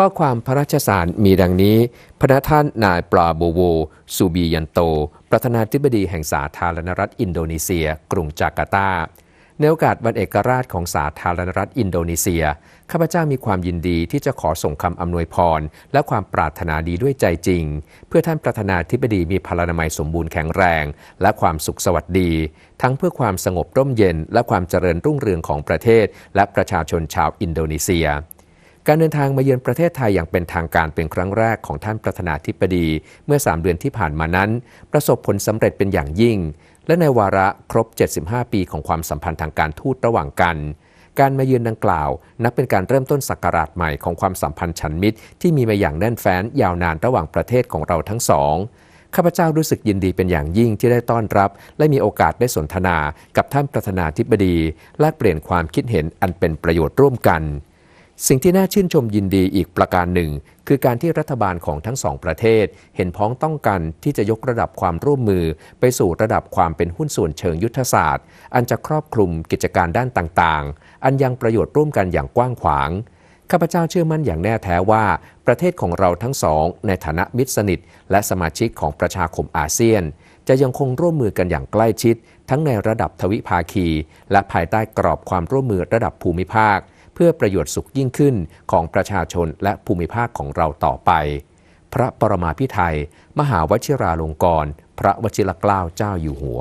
ข้อความพระราชสารมีดังนี้ พระท่านนายปลาโบโว ซูบียันโต ประธานาธิบดีแห่งสาธารณรัฐอินโดนีเซีย กรุงจาการ์ตา ในโอกาสวันเอกราชของสาธารณรัฐอินโดนีเซีย ข้าพเจ้ามีความยินดีที่จะขอส่งคำอำนวยพร และความปรารถนาดีด้วยใจจริง เพื่อท่านประธานาธิบดีมีพลานามัยสมบูรณ์แข็งแรง และความสุขสวัสดี ทั้งเพื่อความสงบร่มเย็น และความเจริญรุ่งเรืองของประเทศ และประชาชนชาวอินโดนีเซีย การเดินทางมาเยือนประเทศไทยอย่างเป็นทางการเป็นครั้งแรกของท่านประธานาธิบดีเมื่อ 3 เดือนที่ผ่านมานั้น ประสบผลสำเร็จเป็นอย่างยิ่ง และในวาระครบ 75 ปีของความสัมพันธ์ทางการทูตระหว่างกัน การมาเยือนดังกล่าว นับเป็นการเริ่มต้นศักราชใหม่ของความสัมพันธ์ฉันมิตร ที่มีมาอย่างแน่นแฟ้นยาวนานระหว่างประเทศของเราทั้งสองข้าพเจ้ารู้สึกยินดีเป็นอย่างยิ่งที่ได้ต้อนรับ และมีโอกาสได้สนทนากับท่านประธานาธิบดีแลกเปลี่ยนความคิดเห็นอันเป็นประโยชน์ร่วมกัน สิ่งที่น่าชื่นชมยินดีอีกประการหนึ่ง คือการที่รัฐบาลของทั้งสองประเทศ เห็นพ้องต้องกันที่จะยกระดับความร่วมมือ ไปสู่ระดับความเป็นหุ้นส่วนเชิงยุทธศาสตร์ อันจะครอบคลุมกิจการด้านต่างๆ อันยังประโยชน์ร่วมกันอย่างกว้างขวางข้าพเจ้าเชื่อมั่นอย่างแน่แท้ว่า ประเทศของเราทั้งสอง ในฐานะมิตรสนิท และสมาชิกของประชาคมอาเซียน จะยังคงร่วมมือกันอย่างใกล้ชิด ทั้งในระดับทวิภาคี และภายใต้กรอบความร่วมมือระดับภูมิภาค เพื่อประโยชน์สุขยิ่งขึ้นของประชาชนและภูมิภาคของเราต่อไป พระปรมาพิไทย มหาวชิราลงกรณ์พระวชิรเกล้าเจ้าอยู่หัว